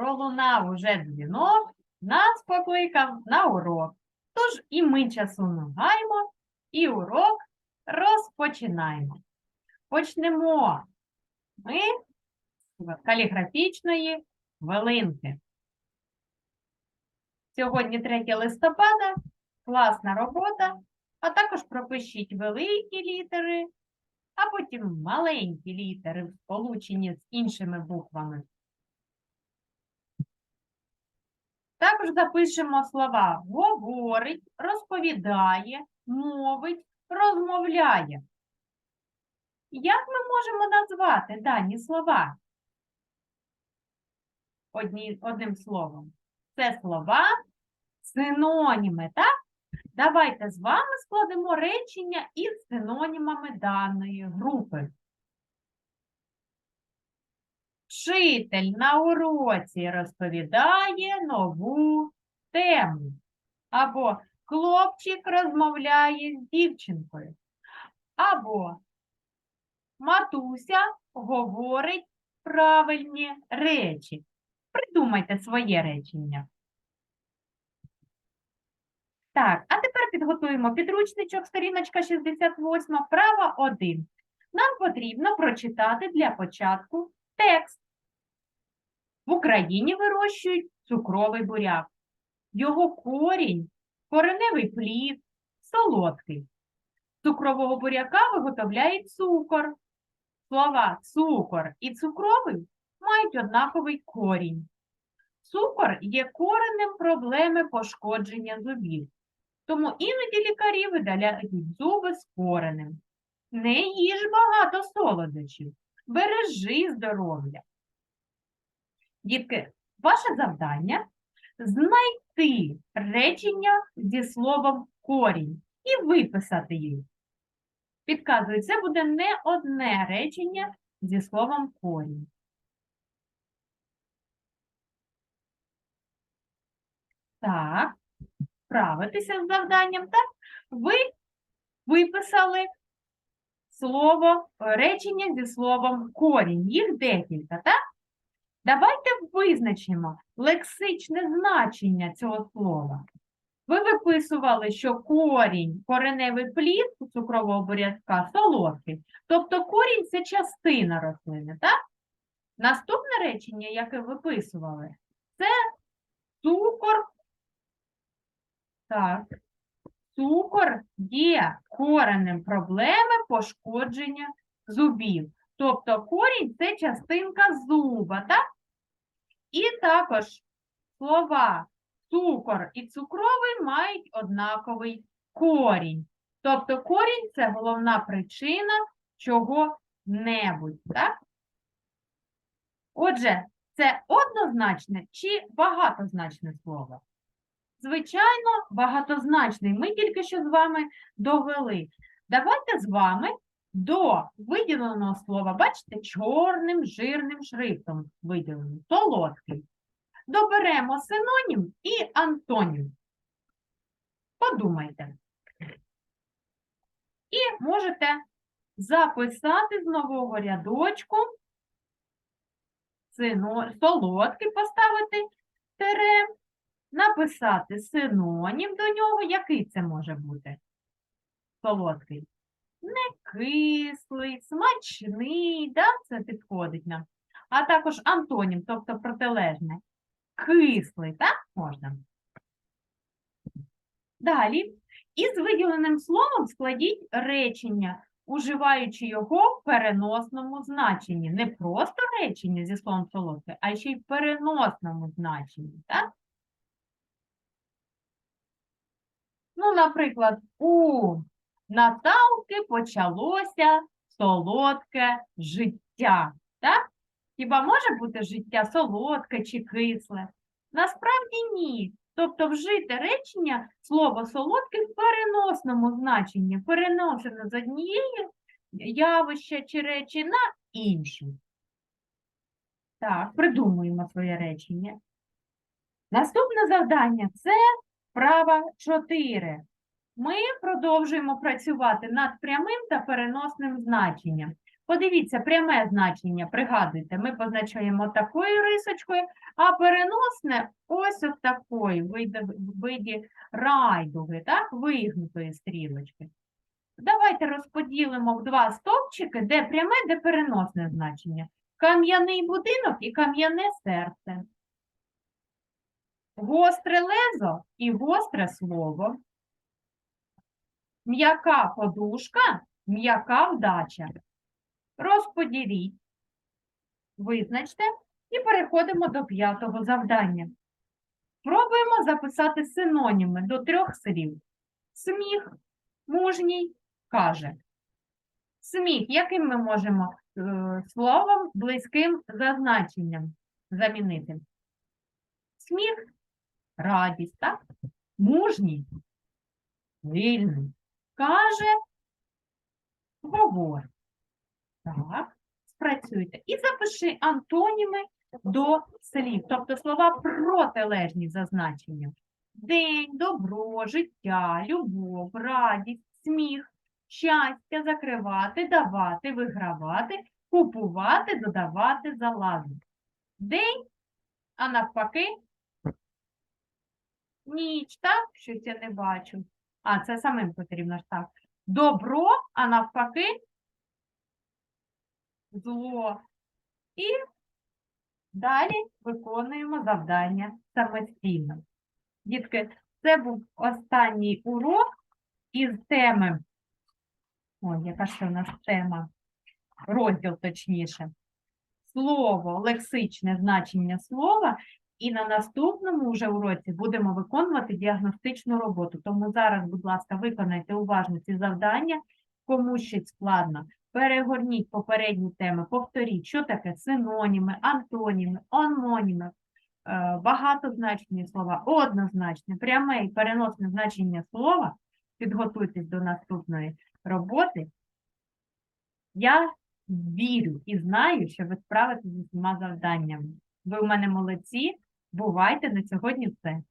пролунав уже дзвінок, нас покликав на урок. Тож і ми часу не і урок розпочинаємо. Почнемо ми з каліграфічної хвилинки. Сьогодні 3 листопада, класна робота, а також пропишіть великі літери, а потім маленькі літери, сполучені з іншими буквами. Також запишемо слова говорить, розповідає, мовить, розмовляє. Як ми можемо назвати дані слова? Одні, одним словом. Це слова синоніми, так? Давайте з вами складемо речення із синонімами даної групи. Вчитель на уроці розповідає нову тему. Або хлопчик розмовляє з дівчинкою. Або матуся говорить правильні речі. Придумайте своє речення. Так, а тепер підготуємо підручничок, сторіночка 68, права 1. Нам потрібно прочитати для початку текст. В Україні вирощують цукровий буряк. Його корінь, кореневий плід, солодкий. Цукрового буряка виготовляють цукор. Слова цукор і цукровий мають однаковий корінь. Цукор є коренем проблеми пошкодження зубів. Тому іноді лікарі видаляють зуби з коренем. Не їж багато солодощів, бережи здоров'я. Дітки, ваше завдання знайти речення зі словом корінь і виписати їх. Підказую, це буде не одне речення зі словом корінь. Так, справитися з завданням, так? Ви виписали слово, речення зі словом корінь. Їх декілька, так? Давайте визначимо лексичне значення цього слова. Ви виписували, що корінь, кореневий плід у цукрового бурячка солодкий. Тобто корінь це частина рослини, так? Наступне речення, яке виписували, це цукор. Так. Цукор є коренем проблеми пошкодження зубів. Тобто корінь це частинка зуба, так? І також слова цукор і цукровий мають однаковий корінь. Тобто корінь це головна причина чого-небудь? Отже, це однозначне чи багатозначне слово? Звичайно, багатозначний. Ми тільки що з вами довели. Давайте з вами до виділеного слова, бачите, чорним жирним шрифтом виділено, солодкий. Доберемо синонім і антонім. Подумайте. І можете записати з нового рядочку солодкий поставити тире, написати синонім до нього. Який це може бути? Солодкий. Не кислий, смачний, да? це підходить нам. А також антонім, тобто протилежне. Кислий, так можна? Далі. Із виділеним словом складіть речення, уживаючи його в переносному значенні. Не просто речення зі словом солодке, а ще й в переносному значенні. Так? Ну, наприклад, у Наталки почалося солодке життя. Так? Хіба може бути життя солодке чи кисле? Насправді ні. Тобто вжити речення слово солодке в переносному значенні, переносено з однієї явища чи речі на іншу. Так, придумуємо своє речення. Наступне завдання це вправа 4. Ми продовжуємо працювати над прямим та переносним значенням. Подивіться, пряме значення, пригадуйте, ми позначаємо такою рисочкою, а переносне ось от такою, в виді райдуги, так, вигнутої стрілочки. Давайте розподілимо в два стовпчики, де пряме, де переносне значення. Кам'яний будинок і кам'яне серце. Гостре лезо і гостре слово. М'яка подушка, м'яка вдача. Розподіліть, визначте і переходимо до п'ятого завдання. Пробуємо записати синоніми до трьох слів. Сміх, мужній, каже. Сміх, яким ми можемо е, словом близьким за значенням замінити? Сміх, радість, так? Мужній, вільний, каже, говорить. Так, спрацюйте. І запиши антоніми до слів, тобто слова протилежні за значенням. День, добро, життя, любов, радість, сміх, щастя, закривати, давати, вигравати, купувати, додавати, залазити. День, а навпаки, ніч, так? Щось я не бачу. А, це самим потрібно ж так. Добро, а навпаки, зло. І далі виконуємо завдання самостійно. Дітки, це був останній урок із теми. Ой, яка ж це у нас тема? Розділ точніше. Слово, лексичне значення слова. І на наступному вже уроці будемо виконувати діагностичну роботу. Тому зараз, будь ласка, виконайте уважно ці завдання. Кому щось складно, перегорніть попередні теми, повторіть, що таке синоніми, антоніми, ономіми, е, багатозначні слова, однозначне, пряме і переносне значення слова. Підготуйтесь до наступної роботи. Я вірю і знаю, що ви справитесь з усіма завданнями. Ви в мене молодці. Бувайте на сьогодні все.